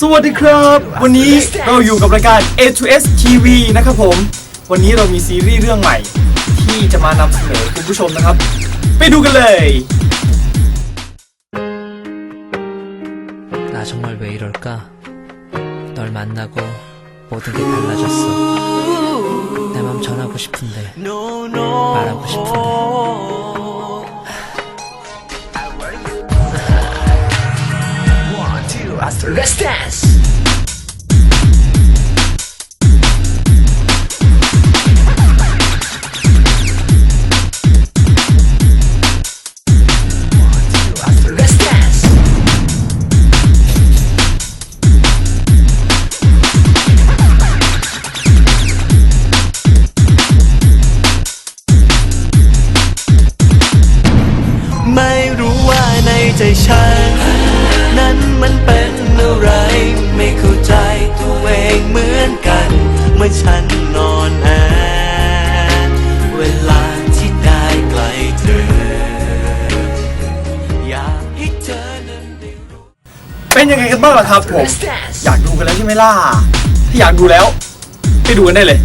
สวัสดีครับ วันนี้เราอยู่กับรายการ A to S TV นะครับผม วันนี้เรามีซีรีส์เรื่องใหม่ ที่จะมานำเสนอคุณผู้ชมนะครับ ไปดูกันเลย 나 정말 왜 이럴까? 널 만나고 모든 게 달라졌어. 내 맘 전하고 싶은데, 말하고 싶은데. Let's dance. Let's dance. ไม่รู้ว่าในใจฉันนั้น เป็นยังไงกันบ้างล่ะครับผม อยากดูกันแล้วใช่ไหมล่ะ ถ้าอยากดูแล้ว ไปดูกันได้เลย